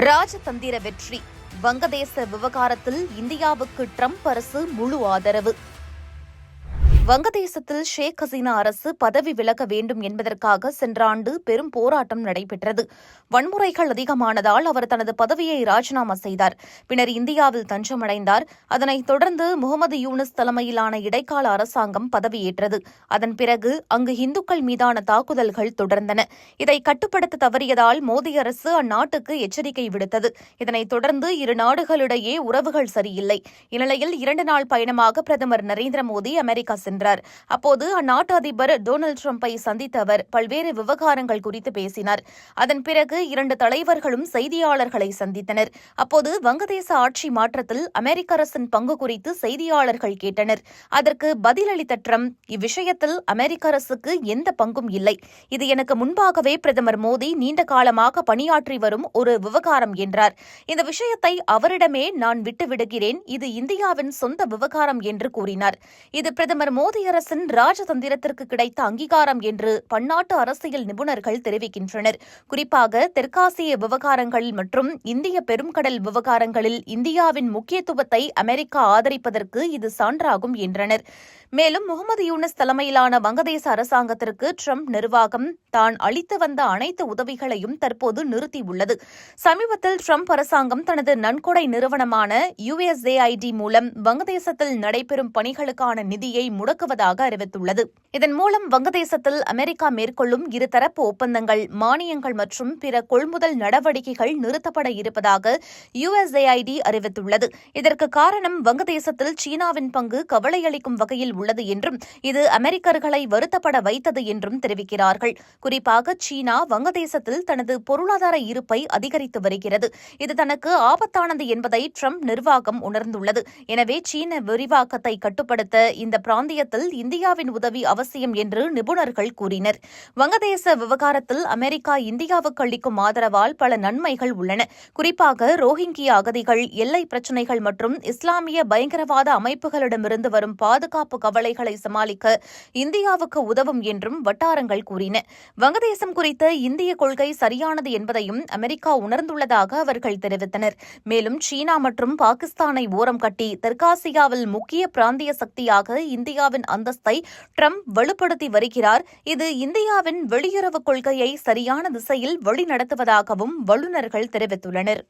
ராஜதந்திர வெற்றி. வங்கதேச விவகாரத்தில் இந்தியாவுக்கு ட்ரம்ப் அரசு முழு ஆதரவு. வங்கதேசத்தில் ஷேக் ஹசீனா அரசு பதவி விலக வேண்டும் என்பதற்காக சென்ற ஆண்டு பெரும் போராட்டம் நடைபெற்றது. வன்முறைகள் அதிகமானதால் அவர் தனது பதவியை ராஜினாமா செய்தார். பின்னர் இந்தியாவில் தஞ்சமடைந்தார். அதனைத் தொடர்ந்து முகமது யூனிஸ் தலைமையிலான இடைக்கால அரசாங்கம் பதவியேற்றது. அதன் பிறகு அங்கு இந்துக்கள் மீதான தாக்குதல்கள் தொடர்ந்தன. இதை கட்டுப்படுத்த தவறியதால் மோடி அரசு அந்நாட்டுக்கு எச்சரிக்கை விடுத்தது. இதனைத் தொடர்ந்து இரு நாடுகளிடையே உறவுகள் சரியில்லை. இந்நிலையில் இரண்டு நாள் பயணமாக பிரதமர் நரேந்திர மோடி அமெரிக்கா சென்றார். அப்போது அந்நாட்டு அதிபர் டொனால்டு ட்ரம்பை சந்தித்த அவர் பல்வேறு விவகாரங்கள் குறித்து பேசினார். அதன் பிறகு இரண்டு தலைவர்களும் செய்தியாளர்களை சந்தித்தனர். அப்போது வங்கதேச ஆட்சி மாற்றத்தில் அமெரிக்க அரசின் பங்கு குறித்து செய்தியாளர்கள் கேட்டனர். அதற்கு பதிலளித்த ட்ரம்ப் இவ்விஷயத்தில் அமெரிக்க அரசுக்கு எந்த பங்கும் இல்லை. இது எனக்கு முன்பாகவே பிரதமர் மோடி நீண்ட காலமாக பணியாற்றி வரும் ஒரு விவகாரம் என்றார். இந்த விஷயத்தை அவரிடமே நான் விட்டுவிடுகிறேன் இது இந்தியாவின் சொந்த விவகாரம் என்று கூறினார். இது பிரதமர் மோடி அரசின் ராஜதந்திரத்திற்கு கிடைத்த அங்கீகாரம் என்று பன்னாட்டு அரசியல் நிபுணர்கள் தெரிவிக்கின்றனர். குறிப்பாக தெற்காசிய விவகாரங்கள் மற்றும் இந்திய பெருங்கடல் விவகாரங்களில் இந்தியாவின் முக்கியத்துவத்தை அமெரிக்கா ஆதரிப்பதற்கு இது சான்றாகும் என்றனர். மேலும் முகமது யூனஸ் தலைமையிலான வங்கதேச அரசாங்கத்திற்கு ட்ரம்ப் நிர்வாகம் தான் அளித்து வந்த அனைத்து உதவிகளையும் தற்போது நிறுத்தியுள்ளது. சமீபத்தில் ட்ரம்ப் அரசாங்கம் தனது நன்கொடை நிறுவனமான யுஎஸ்ஏஐடி மூலம் வங்கதேசத்தில் நடைபெறும் பணிகளுக்கான நிதியை முடக்குவதாக அறிவித்துள்ளது. இதன் மூலம் வங்கதேசத்தில் அமெரிக்கா மேற்கொள்ளும் இருதரப்பு ஒப்பந்தங்கள் மானியங்கள் மற்றும் பிற கொள்முதல் நடவடிக்கைகள் நிறுத்தப்பட இருப்பதாக யுஎஸ்ஏஐடி அறிவித்துள்ளது. இதற்கு காரணம் வங்கதேசத்தில் சீனாவின் பங்கு கவலையளிக்கும் வகையில் உள்ளது என்றும் இது அமெரிக்கர்களை வருத்தப்பட வைத்தது என்றும் தெரிவிக்கிறார்கள். குறிப்பாக சீனா வங்கதேசத்தில் தனது பொருளாதார இருப்பை அதிகரித்து வருகிறது. இது தனக்கு ஆபத்தானது என்பதை ட்ரம்ப் நிர்வாகம் உணர்ந்துள்ளது. எனவே சீன விரிவாக்கத்தை கட்டுப்படுத்த இந்த பிராந்திய விஷயத்தில் இந்தியாவின் உதவி அவசியம் என்று நிபுணர்கள் கூறினர். வங்கதேச விவகாரத்தில் அமெரிக்கா இந்தியாவுக்கு அளிக்கும் ஆதரவால் பல நன்மைகள் உள்ளன. குறிப்பாக ரோஹிங்கிய அகதிகள் எல்லை பிரச்சினைகள் மற்றும் இஸ்லாமிய பயங்கரவாத அமைப்புகளிடமிருந்து வரும் பாதுகாப்பு கவலைகளை சமாளிக்க இந்தியாவுக்கு உதவும் என்றும் வட்டாரங்கள் கூறின. வங்கதேசம் குறித்த இந்திய கொள்கை சரியானது என்பதையும் அமெரிக்கா உணர்ந்துள்ளதாக அவர்கள் தெரிவித்தனர். மேலும் சீனா மற்றும் பாகிஸ்தானை ஓரம் கட்டி தெற்காசியாவில் முக்கிய பிராந்திய சக்தியாக இந்தியா இந்தியாவின் அந்தஸ்தை ட்ரம்ப் வலுப்படுத்தி வருகிறார். இது இந்தியாவின் வெளியுறவு கொள்கையை சரியான திசையில் வழிநடத்துவதாகவும் வல்லுநர்கள் தெரிவித்துள்ளனர்.